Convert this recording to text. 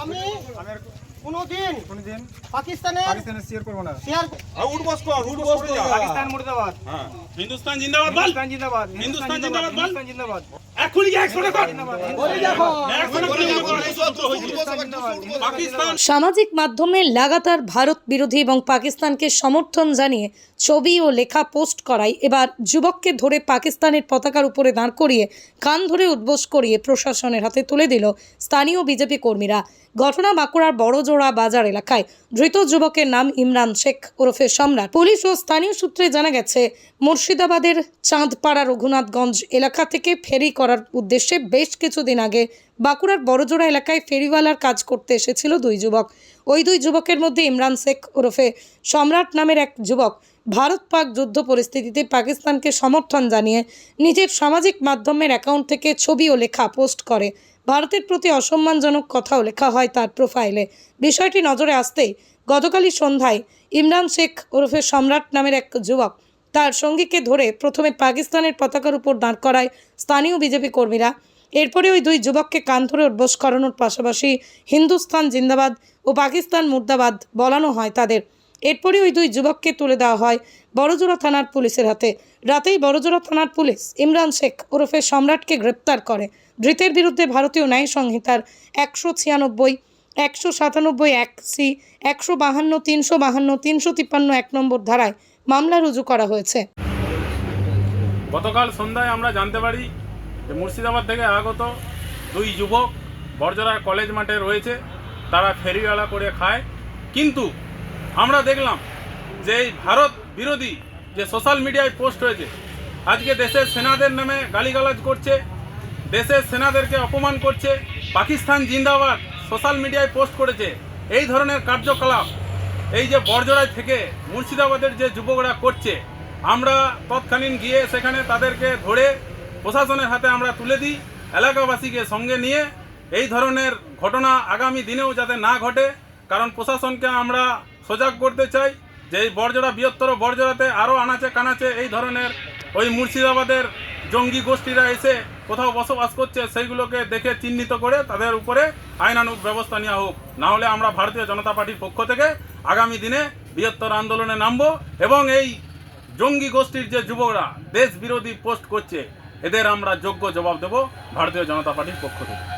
¡Amén! কোনোদিন কোনোদিন পাকিস্তানের পাকিস্তানের শেয়ার করব না। শেয়ার উঠবস কর কর। পাকিস্তান মুর্দাবাদ। হ্যাঁ। হিন্দুস্তান জিন্দাবাদ বল। হিন্দুস্তান জিন্দাবাদ। হিন্দুস্তান জিন্দাবাদ বল। হিন্দুস্তান জিন্দাবাদ। এখনই গিয়ে একশো কর। বলে দেখো একশো পাকিস্তান। সামাজিক মাধ্যমে লাগাতার ভারত বিরোধী এবং পাকিস্তানকে সমর্থন জানিয়ে ছবি ও লেখা পোস্ট করায় এবার যুবককে ধরে পাকিস্তানের পতাকার উপরে দাঁড় করিয়ে কান ধরে উদ্বোস করিয়ে প্রশাসনের হাতে তুলে দিল স্থানীয় বিজেপি কর্মীরা। ঘটনা বাঁকুড়ার বড়জোড়া বাজার এলাকায় ধৃত যুবকের নাম ইমরান শেখ ওরফে সম্রাট। পুলিশ ও স্থানীয় সূত্রে জানা গেছে, মুর্শিদাবাদের চাঁদপাড়া রঘুনাথগঞ্জ এলাকা থেকে ফেরি করার উদ্দেশ্যে বেশ কিছুদিন আগে বাঁকুড়ার বড়জোড়া এলাকায় ফেরিওয়ালার কাজ করতে এসেছিল দুই যুবক। ওই দুই যুবকের মধ্যে ইমরান শেখ ওরফে সম্রাট নামের এক যুবক ভারত পাক যুদ্ধ পরিস্থিতিতে পাকিস্তানকে সমর্থন জানিয়ে নিজের সামাজিক মাধ্যমের অ্যাকাউন্ট থেকে ছবি ও লেখা পোস্ট করে। ভারতের প্রতি অসম্মানজনক কথাও লেখা হয় তার প্রোফাইলে। বিষয়টি নজরে আসতেই গতকালই সন্ধ্যায় ইমরান শেখ ওরফে সম্রাট নামের এক যুবক তার সঙ্গীকে ধরে প্রথমে পাকিস্তানের পতাকার উপর দাঁড় করায় স্থানীয় বিজেপি কর্মীরা। এরপরে ওই দুই যুবককে কান ধরে উদ্বোস করানোর পাশাপাশি হিন্দুস্তান জিন্দাবাদ ও পাকিস্তান মুর্দাবাদ বলানো হয় তাদের। এরপরে ওই দুই যুবককে তুলে দেওয়া হয় বড়জোড়া থানার পুলিশের হাতে। রাতেই বড়জোড়া থানার পুলিশ ইমরান শেখ ওরফে সম্রাটকে গ্রেপ্তার করে। ধৃতের বিরুদ্ধে ভারতীয় ন্যায় সংহিতার একশো ছিয়ানব্বই, একশো সাতানব্বই এক সি, একশো বাহান্ন, তিনশো বাহান্ন, তিনশো তিপ্পান্ন এক নম্বর ধারায় মামলা রুজু করা হয়েছে। গতকাল সন্ধ্যায় আমরা জানতে পারি যে মুর্শিদাবাদ থেকে আগত দুই যুবক বরজরা কলেজ মাঠে রয়েছে। তারা ফেরিওয়ালা করে খায়। কিন্তু আমরা দেখলাম যে এই ভারত বিরোধী যে সোশ্যাল মিডিয়ায় পোস্ট হয়েছে, আজকে দেশের সেনাদের নামে গালিগালাজ করছে, দেশের সেনাদেরকে অপমান করছে, পাকিস্তান জিন্দাবাদ সোশ্যাল মিডিয়ায় পোস্ট করেছে। এই ধরনের কার্যকলাপ, এই যে বরজড়ায় থেকে মুর্শিদাবাদের যে যুবকরা করছে, আমরা তৎকালীন গিয়ে সেখানে তাদেরকে ধরে প্রশাসনের হাতে আমরা তুলে দিই, এলাকাবাসীকে সঙ্গে নিয়ে। এই ধরনের ঘটনা আগামী দিনেও যাতে না ঘটে কারণ প্রশাসনকে আমরা সজাগ করতে চাই যে এই বরজড়া বৃহত্তর বরজড়াতে আরও আনাচে কানাচে এই ধরনের ওই মুর্শিদাবাদের জঙ্গি গোষ্ঠীরা এসে কোথাও বসবাস করছে, সেইগুলোকে দেখে চিহ্নিত করে তাদের উপরে আইনানুগ ব্যবস্থা নেওয়া হোক। না হলে আমরা ভারতীয় জনতা পার্টির পক্ষ থেকে আগামী দিনে বৃহত্তর আন্দোলনে নামবো এবং এই জঙ্গি গোষ্ঠীর যে যুবকরা দেশ বিরোধী পোস্ট করছে, এদের আমরা যোগ্য জবাব দেব ভারতীয় জনতা পার্টির পক্ষ থেকে।